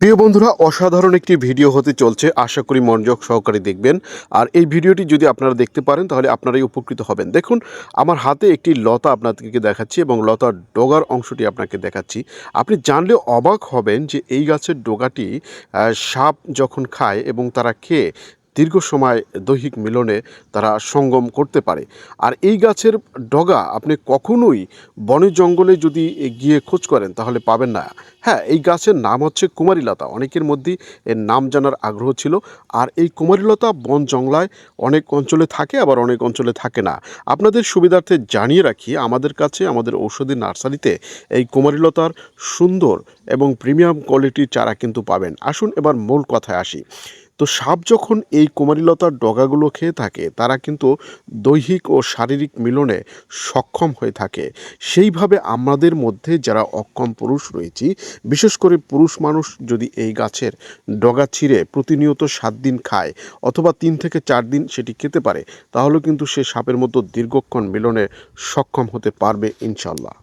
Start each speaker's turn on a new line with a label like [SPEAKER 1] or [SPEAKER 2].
[SPEAKER 1] প্রিয় বন্ধুরা, অসাধারণ একটি ভিডিও হতে চলছে। আশা করি মনোযোগ সহকারে দেখবেন। আর এই ভিডিওটি যদি আপনারা দেখতে পারেন, তাহলে আপনারাই উপকৃত হবেন। দেখুন, আমার হাতে একটি লতা আপনাদেরকে দেখাচ্ছি এবং লতার ডোগার অংশটি আপনাকে দেখাচ্ছি। আপনি জানলে অবাক হবেন যে এই গাছের ডোগাটি সাপ যখন খায় এবং তারা খেয়ে দীর্ঘ সময় দৈহিক মিলনে তারা সঙ্গম করতে পারে। আর এই গাছের ডগা আপনি কখনোই বনে জঙ্গলে যদি গিয়ে খোঁজ করেন তাহলে পাবেন না। হ্যাঁ এই গাছের নাম হচ্ছে কুমারীলতা। অনেকের মধ্যেই এর নাম জানার আগ্রহ ছিল। আর এই কুমারীলতা বন জংলায় অনেক অঞ্চলে থাকে, আবার অনেক অঞ্চলে থাকে না। আপনাদের সুবিধার্থে জানিয়ে রাখি, আমাদের কাছে, আমাদের ঔষধি নার্সারিতে এই কুমারীলতার সুন্দর এবং প্রিমিয়াম কোয়ালিটির চারা কিন্তু পাবেন। আসুন এবার মূল কথায় আসি। তো সাপ যখন এই কুমারীলতার ডগাগুলো খেয়ে থাকে, তারা কিন্তু দৈহিক ও শারীরিক মিলনে সক্ষম হয়ে থাকে। সেইভাবে আমাদের মধ্যে যারা অক্ষম পুরুষ রয়েছি, বিশেষ করে পুরুষ মানুষ যদি এই গাছের ডগা ছিঁড়ে প্রতিনিয়ত সাত দিন খায় অথবা তিন থেকে চার দিন সেটি খেতে পারে, তাহলে কিন্তু সে সাপের মতো দীর্ঘক্ষণ মিলনে সক্ষম হতে পারবে ইনশাল্লাহ